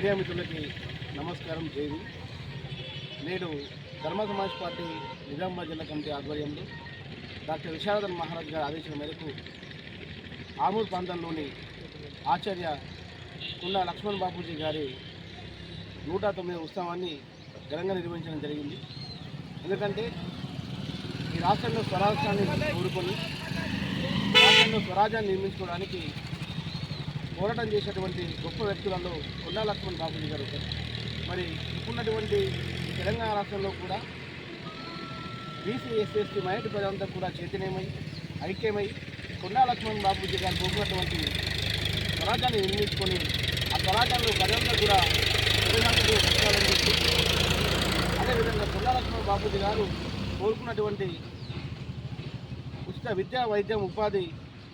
Media మిత్రులకి నమస్కారం జైవి నేడు ధర్మ సమాజ్ పార్టీ నిజామాబాద్ జిల్లా కమిటీ ఆధ్వర్యంలో డాక్టర్ విశారదన్ మహారాజ్ గారి ఆదేశం మేరకు ఆమూర్ ప్రాంతంలోని ఆచార్య కుండా లక్ష్మణ్ బాపూజీ గారి నూట తొమ్మిది ఉత్సవాన్ని ఘనంగా నిర్వహించడం జరిగింది. ఎందుకంటే ఈ రాష్ట్రంలో స్వరాజ్యాన్ని కోరుకొని రాష్ట్రంలో స్వరాజ్యాన్ని నిర్మించుకోవడానికి పోరాటం చేసినటువంటి గొప్ప వ్యక్తులలో కొండా లక్ష్మణ్ బాబుజీ గారు మరి ఇప్పుడున్నటువంటి తెలంగాణ రాష్ట్రంలో కూడా బీసీ ఎస్ఎస్టీ మైనార్టీ ప్రజలంతా కూడా చైతన్యమై ఐక్యమై కొండా లక్ష్మణ్ బాబుజీ గారు కోరుకున్నటువంటి స్వరాజ్యాన్ని నిర్మించుకొని ఆ స్వరాజ్యంలో ప్రజలంతా కూడా అదేవిధంగా కొండా లక్ష్మణ్ బాబుజీ గారు కోరుకున్నటువంటి ఉచిత విద్యా వైద్యం ఉపాధి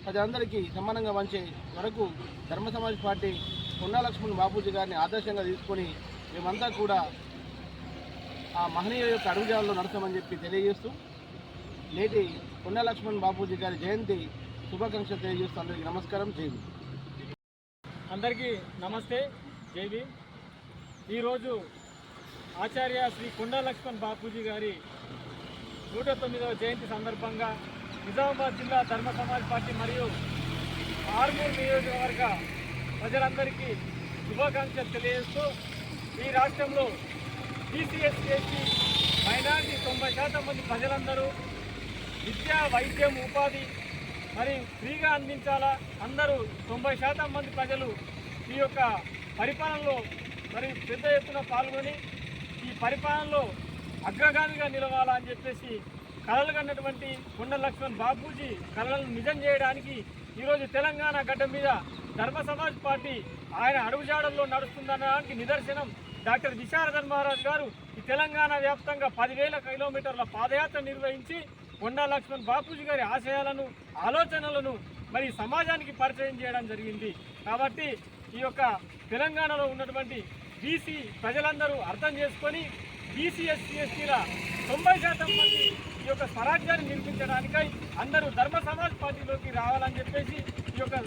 ప్రజలందరికీ సమానంగా వంచే వరకు ధర్మ సమాజ్ పార్టీ కొండా లక్ష్మణ్ బాపూజీ గారిని ఆదర్శంగా తీసుకొని మేమంతా కూడా ఆ మహనీయ యొక్క అడుగుజాలలో నడతామని చెప్పి తెలియజేస్తూ నేటి కొండా లక్ష్మణ్ బాపూజీ గారి జయంతి శుభాకాంక్షలు తెలియజేస్తూ అందరికీ నమస్కారం. జైవి అందరికీ నమస్తే. జైవి ఈరోజు ఆచార్య శ్రీ కొండా లక్ష్మణ్ బాపూజీ గారి నూట తొమ్మిదవ జయంతి సందర్భంగా నిజామాబాద్ జిల్లా ధర్మ సమాజ్ పార్టీ మరియు ఆర్మూర్ నియోజకవర్గ ప్రజలందరికీ శుభాకాంక్షలు తెలియజేస్తూ ఈ రాష్ట్రంలో బీసీఎస్సీ ఎస్టీ మైనారిటీ తొంభై శాతం మంది ప్రజలందరూ విద్య వైద్యం ఉపాధి మరి ఫ్రీగా అందించాలా? అందరూ తొంభై శాతం మంది ప్రజలు ఈ యొక్క పరిపాలనలో మరి పెద్ద ఎత్తున పాల్గొని ఈ పరిపాలనలో అగ్రగామిగా నిలవాలా అని చెప్పేసి కలలు కన్నటువంటి కొండ లక్ష్మణ్ బాపూజీ కళలను నిజం చేయడానికి ఈరోజు తెలంగాణ గడ్డ మీద ధర్మ సమాజ్ పార్టీ ఆయన అడుగుజాడల్లో నడుస్తుందనడానికి నిదర్శనం డాక్టర్ విశారదన్ మహారాజ్ గారు. ఈ తెలంగాణ వ్యాప్తంగా పదివేల కిలోమీటర్ల పాదయాత్ర నిర్వహించి కొండా లక్ష్మణ్ బాపూజీ గారి ఆశయాలను ఆలోచనలను మరి సమాజానికి పరిచయం చేయడం జరిగింది. కాబట్టి ఈ యొక్క తెలంగాణలో ఉన్నటువంటి బీసీ ప్రజలందరూ అర్థం చేసుకొని బీసీ ఎస్సీ ఎస్టీల తొంభై శాతం మంది స్వరాజ్యాన్ని నిర్మించడానికై అందరూ ధర్మ సమాజ్ పార్టీలోకి రావాలని చెప్పేసి ఈ యొక్క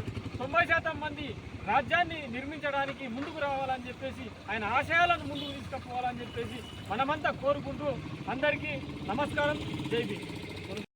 తొంభై శాతం మంది రాజ్యాన్ని నిర్మించడానికి ముందుకు రావాలని చెప్పేసి ఆయన ఆశయాలను ముందుకు తీసుకుపోవాలని చెప్పేసి మనమంతా కోరుకుంటూ అందరికీ నమస్కారం. జై